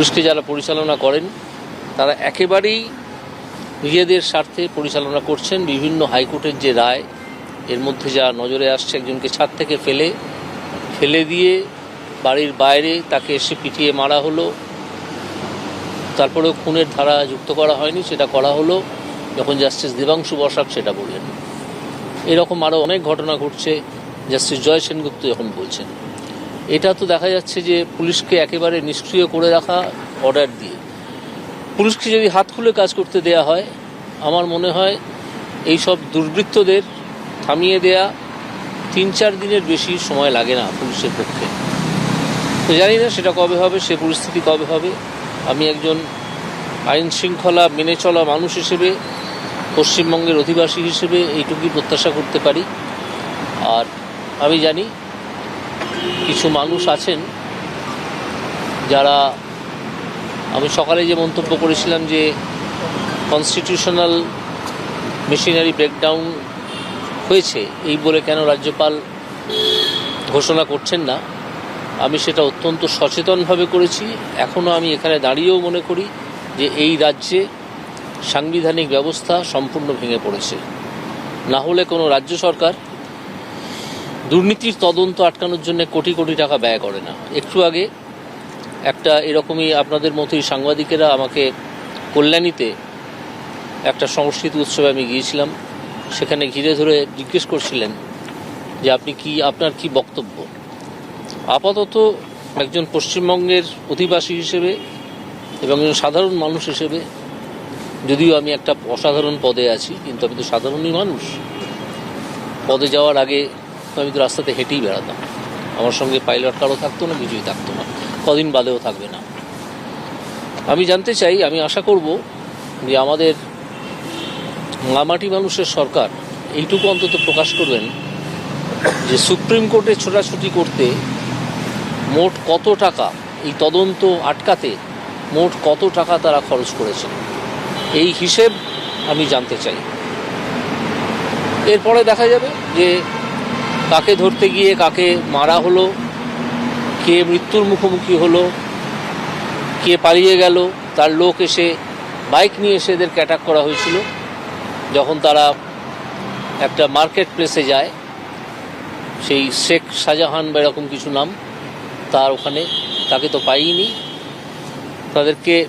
পুলিশকে যারা পরিচালনা করেন, তারা একেবারেই নিজেদের স্বার্থে পরিচালনা করছেন। বিভিন্ন হাইকোর্টের যে রায়, এর মধ্যে যা নজরে আসছে, একজনকে ছাদ থেকে ফেলে ফেলে দিয়ে বাড়ির বাইরে তাকে এসে পিটিয়ে মারা হলো। তারপরেও খুনের ধারা যুক্ত করা হয়নি, সেটা করা হলো। যখন জাস্টিস দেবাংশু বসাক সেটা বললেন। এরকম আরও অনেক ঘটনা ঘটছে, জাস্টিস জয় সেনগুপ্ত যখন বলছেন। এটা তো দেখা যাচ্ছে যে পুলিশকে একেবারে নিষ্ক্রিয় করে রাখা অর্ডার দিয়ে। পুলিশকে যদি হাত খুলে কাজ করতে দেয়া হয়, আমার মনে হয় এই সব দুর্বৃত্তদের থামিয়ে দেয়া তিন চার দিনের বেশি সময় লাগে না পুলিশের পক্ষে। তো জানি না সেটা কবে হবে, সে পরিস্থিতি কবে হবে। আমি একজন আইন শৃঙ্খলা মেনে চলা মানুষ হিসেবে, পশ্চিমবঙ্গের অধিবাসী হিসেবে এইটুকুই প্রত্যাশা করতে পারি। আর আমি জানি কিছু মানুষ আছেন যারা আমি সকালে যে মন্তব্য করেছিলাম যে কনস্টিটিউশনাল মেশিনারি ব্রেকডাউন হয়েছে, এই বলে কেন রাজ্যপাল ঘোষণা করছেন না, আমি সেটা অত্যন্ত সচেতনভাবে করেছি। এখনও আমি এখানে দাঁড়িয়েও মনে করি যে এই রাজ্যে সাংবিধানিক ব্যবস্থা সম্পূর্ণ ভেঙে পড়েছে। না হলে কোনো রাজ্য সরকার দুর্নীতির তদন্ত আটকানোর জন্য কোটি কোটি টাকা ব্যয় করে না। একটু আগে একটা এরকমই আপনাদের মতোই সাংবাদিকেরা আমাকে কল্যাণীতে একটা সংস্কৃতি উৎসবে আমি গিয়েছিলাম। সেখানে ঘিরে ধরে জিজ্ঞেস করছিলেন যে আপনি কি, আপনার কি বক্তব্য? আপাতত একজন পশ্চিমবঙ্গের অধিবাসী হিসেবে এবং একজন সাধারণ মানুষ হিসেবে যদিও আমি একটা অসাধারণ পদে আছি, কিন্তু আমি তো সাধারণই মানুষ। পদে যাওয়ার আগে আমি তো রাস্তাতে হেঁটেই বেড়াতাম। আমার সঙ্গে পাইলট কারও থাকতো না কিছুই থাকতো না। কদিন বাদেও থাকবে না। আমি জানতে চাই, আমি আশা করব যে আমাদের মামাটি মানুষের সরকার এইটুকু অন্তত প্রকাশ করবেন যে সুপ্রিম কোর্টে ছোটাছুটি করতে মোট কত টাকা, এই তদন্ত আটকাতে মোট কত টাকা তারা খরচ করেছেন। এই হিসেব আমি জানতে চাই। এরপরে দেখা যাবে যে কাকে ধরতে গিয়ে কাকে মারা হলো, কে মৃত্যুর মুখোমুখি হলো, কে পালিয়ে গেল, তার লোক এসে বাইক নিয়ে এসে এদেরকে অ্যাটাক করা হয়েছিল। যখন তারা একটা মার্কেট প্লেসে যায়, সেই শেখ শাহজাহান বা এরকম কিছু নাম, তার ওখানে, তাকে তো পাইনি। তাদেরকে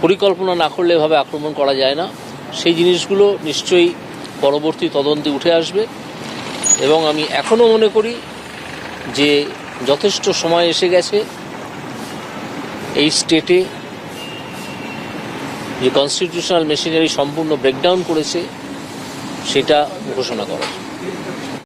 পরিকল্পনা না করলে এভাবে আক্রমণ করা যায় না। সেই জিনিসগুলো নিশ্চয়ই পরবর্তী তদন্তে উঠে আসবে। এবং আমি এখনও মনে করি যে যথেষ্ট সময় এসে গেছে এই স্টেটে যে কনস্টিটিউশনাল মেশিনারি সম্পূর্ণ ব্রেকডাউন করেছে, সেটা ঘোষণা করার।